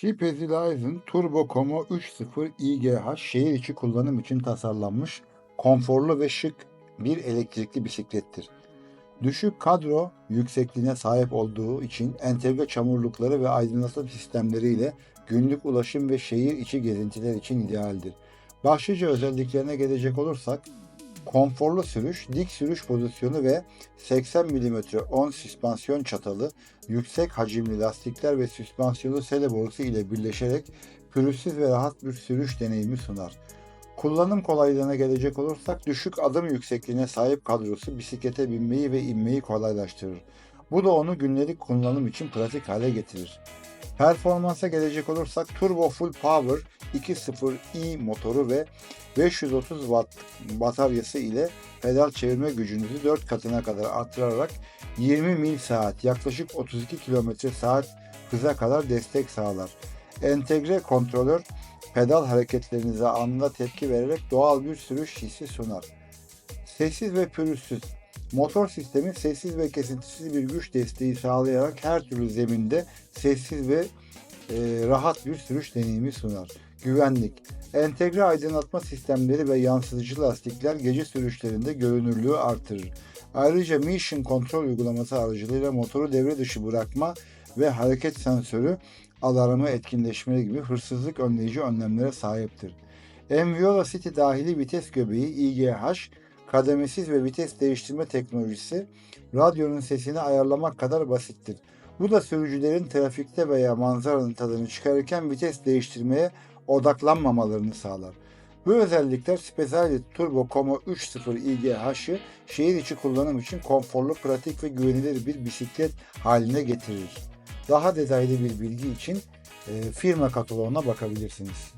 Shipazilizen Turbo Como 3.0 IGH şehir içi kullanım için tasarlanmış konforlu ve şık bir elektrikli bisiklettir. Düşük kadro yüksekliğine sahip olduğu için entegre çamurlukları ve aydınlatma sistemleriyle günlük ulaşım ve şehir içi gezintiler için idealdir. Başlıca özelliklerine gelecek olursak konforlu sürüş, dik sürüş pozisyonu ve 80 mm 10 süspansiyon çatalı, yüksek hacimli lastikler ve süspansiyonu sele borusu ile birleşerek pürüzsüz ve rahat bir sürüş deneyimi sunar. Kullanım kolaylığına gelecek olursak düşük adım yüksekliğine sahip kadrosu bisiklete binmeyi ve inmeyi kolaylaştırır. Bu da onu günlük kullanım için pratik hale getirir. Performansa gelecek olursak Turbo Full Power 2.0i motoru ve 530 watt bataryası ile pedal çevirme gücünüzü 4 katına kadar artırarak 20 mil saat yaklaşık 32 km saat hıza kadar destek sağlar. Entegre kontrolör pedal hareketlerinize anında tepki vererek doğal bir sürüş hissi sunar. Sessiz ve pürüzsüz. Motor sistemi sessiz ve kesintisiz bir güç desteği sağlayarak her türlü zeminde sessiz ve e, rahat bir sürüş deneyimi sunar. Güvenlik. Entegre aydınlatma sistemleri ve yansıtıcı lastikler gece sürüşlerinde görünürlüğü artırır. Ayrıca Mission Control uygulaması aracılığıyla motoru devre dışı bırakma ve hareket sensörü alarmı etkinleşmeleri gibi hırsızlık önleyici önlemlere sahiptir. Enviola City dahili vites göbeği IGH, kademesiz ve vites değiştirme teknolojisi radyonun sesini ayarlamak kadar basittir. Bu da sürücülerin trafikte veya manzaranın tadını çıkarırken vites değiştirmeye odaklanmamalarını sağlar. Bu özellikler Speciale Turbo Como 3.0 IGH'ı şehir içi kullanım için konforlu, pratik ve güvenilir bir bisiklet haline getirir. Daha detaylı bir bilgi için e, firma kataloğuna bakabilirsiniz.